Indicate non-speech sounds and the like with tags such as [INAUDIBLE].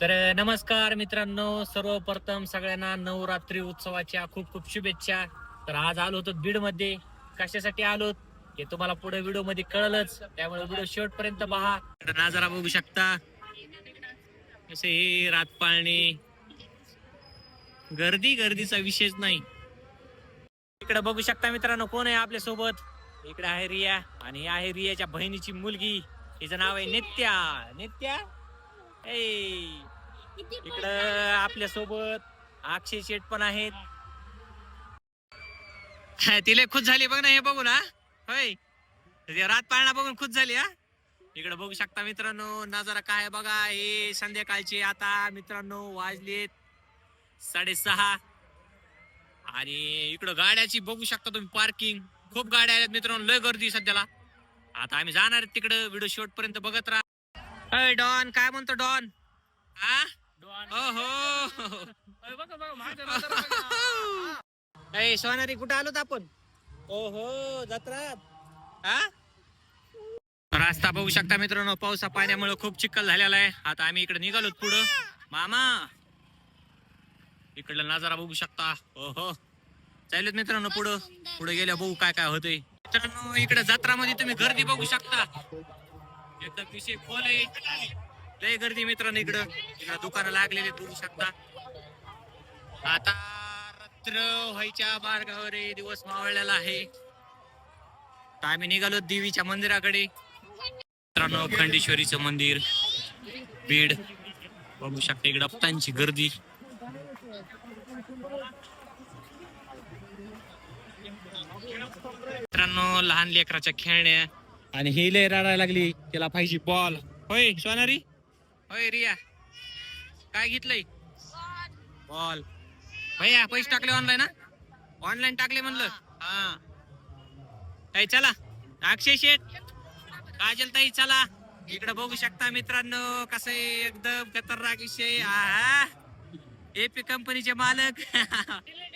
तर नमस्कार मित्रांनो. सर्वप्रथम सगळ्यांना नवरात्री उत्सवाच्या खूप खूप शुभेच्छा. तर आज आलो होतो बीडमध्ये कशासाठी आलो? हे तुम्हाला पुढे व्हिडिओमध्ये कळलंच. त्यामुळे व्हिडिओ शेवटपर्यंत पहा. नाजारा बघू शकता. असे हे रात पाळणे. गर्दी गर्दीचा विषयच नाही. इकडे बघू शकता मित्रांनो कोण आहे आपल्यासोबत? इकडे आहे रिया. आणि आहे रियाच्या बहिणीची मुलगी. हिचं नाव आहे नित्या. नित्या? इकडं आपल्यासोबत अक्षय शेठ पण आहेत. तिला खुश झाली बघ ना हे बघू ना होय. रात पाळणा बघून खुश झाली हा. इकडे बघू शकता मित्रांनो नजारा काय बघा. हे संध्याकाळचे आता मित्रांनो वाजलेत साडेसहा. आणि इकडं गाड्याची बघू शकता तुम्ही पार्किंग. खूप गाड्या आहेत मित्रांनो लय गर्दी सध्याला. आता आम्ही जाणार तिकडं व्हिडिओ शेवट पर्यंत बघत राहा. अय डॉन काय म्हणतो डॉन? हा ओहो अय सोनारी कुठं आलोत आपण? ओहो जत्रात. हा रस्ता बघू शकता मित्रांनो पावसा पाण्यामुळे खूप चिखल झालेला आहे. आता आम्ही इकडे निघालो पुढं. मामा! इकडला नजारा बघू शकता. ओहो. चालत मित्रांनो पुढं. पुढे गेल्या बघू काय काय होतंय. मित्रांनो इकडे जत्रामध्ये तुम्ही गर्दी बघू शकता. एकदम विषय खोल आहे लय गर्दी मित्रांनो इकडं. इकडं दुकानं लागलेले बघू शकता. आता रात्र व्हायच्या मार्गावर दिवस मावळलेला आहे. तर आम्ही निघालो देवीच्या मंदिराकडे. मित्रांनो खंडेश्वरीचं मंदिर. बीड. बघू शकता इकडं भक्तांची गर्दी. मित्रांनो लहान लेकराच्या खेळण्या. आणि ही लय रडायला लागली. त्याला पाहिजे बॉल होय सोनारी? होय रिया. काय घेतलंय? बॉल भैया पैसे टाकले ऑनलाईन ऑनलाईन टाकले म्हणलं. हा. ताई चला. अक्षय शेठ काजल ताई चला. इकडे बघू शकता मित्रांनो कसं एकदम खतरनाक विषय. एपी कंपनीचे मालक. [LAUGHS]